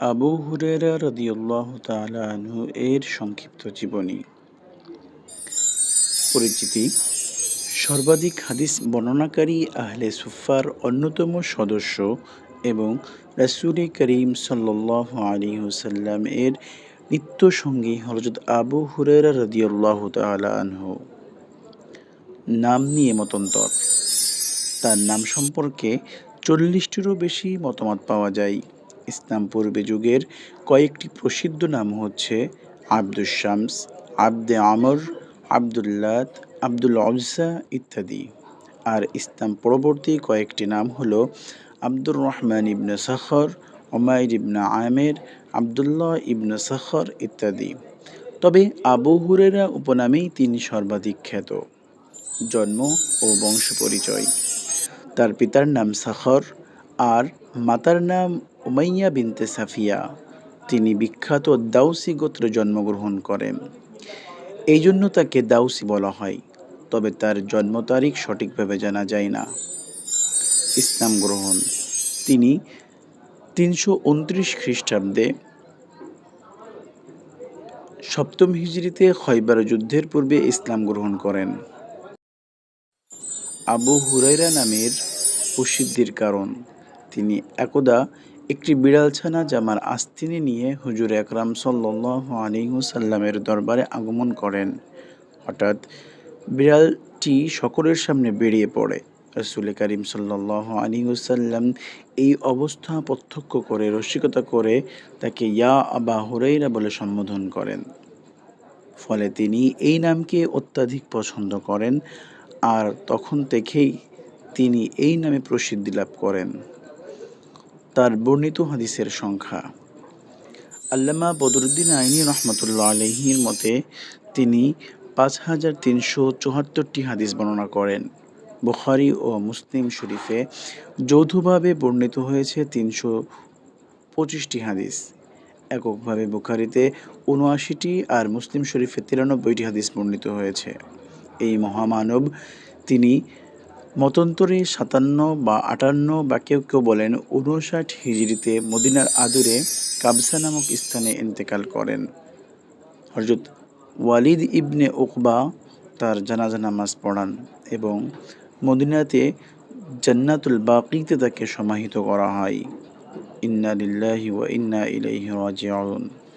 আবু হুরেরা রদিউল্লাহ আনহু এর সংক্ষিপ্ত জীবনী। পরিচিতি, সর্বাধিক হাদিস বর্ণনাকারী আহলে সুফার অন্যতম সদস্য এবং রাসূল করিম সাল্লাল্লাহু আলাইহি হুসাল্লাম এর নিত্য সঙ্গী হযরত আবু হুরেরা রাদিয়াল্লাহু তাআলা আনহু। নাম নিয়ে মতন্তর। তার নাম সম্পর্কে চল্লিশটিরও বেশি মতামত পাওয়া যায়। ইসলাম পূর্বে যুগের কয়েকটি প্রসিদ্ধ নাম হচ্ছে আব্দুল শামস, আব্দে আমর, আবদুল্লাত, আব্দুল অজসা ইত্যাদি। আর ইসলাম পরবর্তী কয়েকটি নাম হলো আব্দুর রহমান ইবনে সাখর ওমাইর ইবনে আমের, আবদুল্লাহ ইবনে সাখর ইত্যাদি। তবে আবু হুরেরা উপনামেই তিনি সর্বাধিক খ্যাত। জন্ম ও বংশ পরিচয়। তার পিতার নাম সাখর, আর মাতার নাম উমাইয়া বিনতে সাফিয়া। তিনি বিখ্যাত দাউসি গোত্রে জন্মগ্রহণ করেন। এই জন্য তাকে দাউসি বলা হয়, তবে তার জন্ম তারিখ সঠিকভাবে জানা যায় না। ইসলাম গ্রহণ। তিনি তিনশো উনত্রিশ খ্রিস্টাব্দে সপ্তম হিজড়িতে খয়বার যুদ্ধের পূর্বে ইসলাম গ্রহণ করেন। আবু হুরাইরা নামের প্রসিদ্ধির কারণ। তিনি একদা একটি বিড়ালছানা জামার আস্তিনে নিয়ে হুজুর একরাম সাল্লাহ আলিহুসাল্লামের দরবারে আগমন করেন। হঠাৎ বিড়ালটি সকলের সামনে বেরিয়ে পড়ে। রসুল করিম সাল্লাহ আলিহুসাল্লাম এই অবস্থা প্রত্যক্ষ করে, রসিকতা করে তাকে ইয়া আবা হুরাইরা বলে সম্বোধন করেন। ফলে তিনি এই নামকে অত্যাধিক পছন্দ করেন আর তখন থেকেই তিনি এই নামে প্রসিদ্ধি লাভ করেন। তার বর্ণিত হাদিসের সংখ্যা। আল্লামা বদরুদ্দিন আইনি রহমতুল্লাহ আলহির মতে, তিনি পাঁচ হাজার তিনশো চুয়াত্তরটি হাদিস বর্ণনা করেন। বুখারি ও মুসলিম শরীফে যৌথভাবে বর্ণিত হয়েছে তিনশো পঁচিশটি হাদিস। এককভাবে বুখারিতে উনআশিটি আর মুসলিম শরীফে তিরানব্বইটি হাদিস বর্ণিত হয়েছে। এই মহামানব তিনি মতন্তরে সাতান্ন বা আটান্ন বা কেউ কেউ বলেন উনষাট হিজড়িতে মদিনার আদুরে কাবসা নামক স্থানে ইন্তেকাল করেন। হজরত ওয়ালিদ ইবনে ওকবা তার জানাজা নামাজ পড়ান এবং মদিনাতে জান্নাতুল বাকিতে তাকে সমাহিত করা হয়। ইন্না লিল্লাহি ওয়া ইন্না ইলাইহি রাজিউন।